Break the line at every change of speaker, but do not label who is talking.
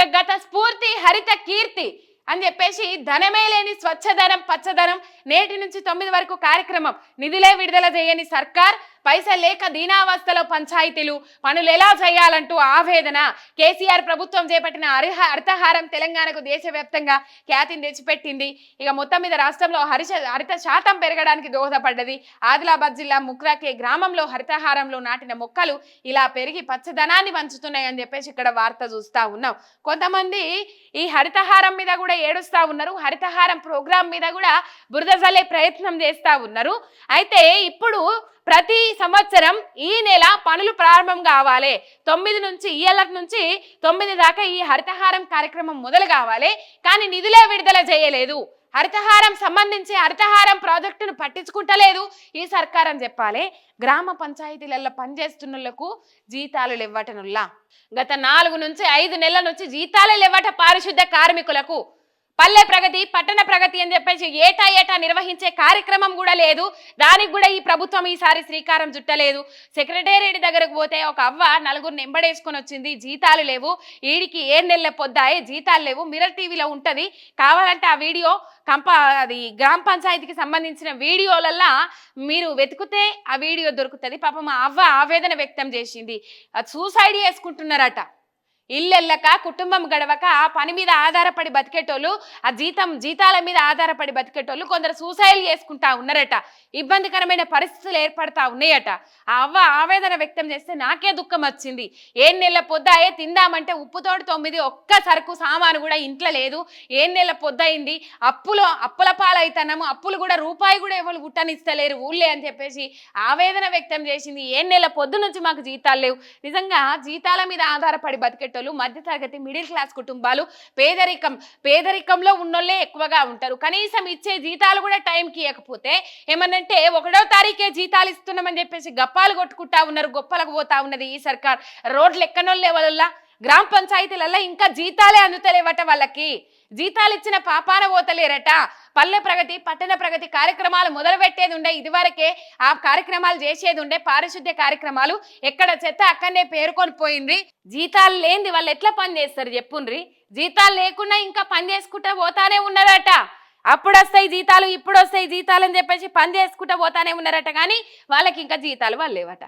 ఇక గత స్ఫూర్తి హరిత కీర్తి అని చెప్పేసి ధనమే లేని స్వచ్ఛధనం పచ్చదనం నేటి నుంచి తొమ్మిది వరకు కార్యక్రమం. నిధులే విడుదల చేయని సర్కార్ పైసలు లేక దీనావస్థలో పంచాయతీలు పనులు ఎలా చేయాలంటూ ఆవేదన. కేసీఆర్ ప్రభుత్వం చేపట్టిన హరిహ హరితహారం తెలంగాణకు దేశవ్యాప్తంగా ఖ్యాతిని తెచ్చిపెట్టింది. ఇక మొత్తం మీద రాష్ట్రంలో హరిత హరిత శాతం పెరగడానికి దోహదపడ్డది. ఆదిలాబాద్ జిల్లా ముక్రాకే గ్రామంలో హరితహారంలో నాటిన మొక్కలు ఇలా పెరిగి పచ్చదనాన్ని పంచుతున్నాయని చెప్పేసి ఇక్కడ వార్త చూస్తా ఉన్నాం. కొంతమంది ఈ హరితహారం మీద కూడా ఏడుస్తా ఉన్నారు. హరితహారం ప్రోగ్రాం మీద కూడా బురద ప్రయత్నం చేస్తా ఉన్నారు. అయితే ఇప్పుడు ప్రతి సంవత్సరం ఈ నెల పనులు ప్రారంభం కావాలి. తొమ్మిది నుంచి ఇయ్యాల నుంచి తొమ్మిది దాకా ఈ హరితహారం కార్యక్రమం మొదలు కావాలి. కానీ నిధులే విడుదల చేయలేదు. హరితహారం సంబంధించి హరితహారం ప్రాజెక్టును పట్టించుకుంటలేదు ఈ సర్కారం చెప్పాలి. గ్రామ పంచాయతీలలో పనిచేస్తున్నలకు జీతాలు లేవటనుల్లా. గత నాలుగు నుంచి ఐదు నెలల నుంచి జీతాలు లేవట పారిశుద్ధ కార్మికులకు. పల్లె ప్రగతి పట్టణ ప్రగతి అని చెప్పేసి ఏటా ఏటా నిర్వహించే కార్యక్రమం కూడా లేదు. దానికి కూడా ఈ ప్రభుత్వం ఈసారి శ్రీకారం చుట్టలేదు. సెక్రటేరియట్ దగ్గరకు పోతే ఒక అవ్వ నలుగురు నెంబడేసుకొని వచ్చింది. జీతాలు లేవు. ఈడికి ఏ నెలల పొద్దాయి? జీతాలు లేవు. మిరర్ టీవీలో ఉంటుంది. కావాలంటే ఆ వీడియో కంప అది గ్రామ పంచాయతీకి సంబంధించిన వీడియోలల్లా మీరు వెతికితే ఆ వీడియో దొరుకుతుంది. పాపం ఆ అవ్వ ఆవేదన వ్యక్తం చేసింది. సూసైడ్ చేసుకుంటున్నారట. ఇల్లెళ్ళక కుటుంబం గడవక ఆ పని మీద ఆధారపడి బతికేటోళ్ళు ఆ జీతం జీతాల మీద ఆధారపడి బతికేటోళ్ళు కొందరు సూసైడ్ చేసుకుంటా ఉన్నారట. ఇబ్బందికరమైన పరిస్థితులు ఏర్పడతా ఉన్నాయట. ఆ అవ్వ ఆవేదన వ్యక్తం చేస్తే నాకే దుఃఖం వచ్చింది. ఏం నెల పొద్దాయే తిందామంటే ఉప్పుతోటి తొమ్మిది ఒక్క సరుకు సామాను కూడా ఇంట్లో లేదు. ఏం నెల పొద్దయింది. అప్పులో అప్పుల పాలైతున్నాము అప్పులు కూడా రూపాయి కూడా ఎవరు గుట్టనిస్తలేరు ఊళ్ళే అని చెప్పేసి ఆవేదన వ్యక్తం చేసింది. ఏ నెల పొద్దు నుంచి మాకు జీతాలు లేవు. నిజంగా జీతాల మీద ఆధారపడి బతికేటోళ్ళు మధ్యతరగతి మిడిల్ క్లాస్ కుటుంబాలు పేదరికం పేదరికంలో ఉన్నోళ్ళే ఎక్కువగా ఉంటారు. కనీసం ఇచ్చే జీతాలు కూడా టైంకి ఇవ్వకపోతే ఏమనంటే ఒకటో తారీఖే జీతాలు ఇస్తున్నామని చెప్పేసి గప్పాలు కొట్టుకుంటా ఉన్నారు గొప్పలకు పోతా ఉన్నది ఈ సర్కార్. రోడ్లు ఎక్కనోళ్ళే వల్ల గ్రామ పంచాయతీలలో ఇంకా జీతాలే అందుతలేవట వాళ్ళకి. జీతాలు ఇచ్చిన పాపాన పోతలేరట. పల్లె ప్రగతి పట్టణ ప్రగతి కార్యక్రమాలు మొదలు పెట్టేది ఉండే ఇదివరకే ఆ కార్యక్రమాలు చేసేది ఉండే పారిశుద్ధ్య కార్యక్రమాలు ఎక్కడ చెత్త అక్కడనే పేరుకొని పోయింది జీతాలు లేనిది వాళ్ళు ఎట్లా పని చేస్తారు చెప్పుండ్రి? జీతాలు లేకుండా ఇంకా పని చేసుకుంటా పోతానే ఉన్నారట అప్పుడు వస్తాయి జీతాలు ఇప్పుడు వస్తాయి జీతాలు అని చెప్పేసి పని చేసుకుంటా పోతానే ఉన్నారట. కానీ వాళ్ళకి ఇంకా జీతాలు వాళ్ళు లేవట.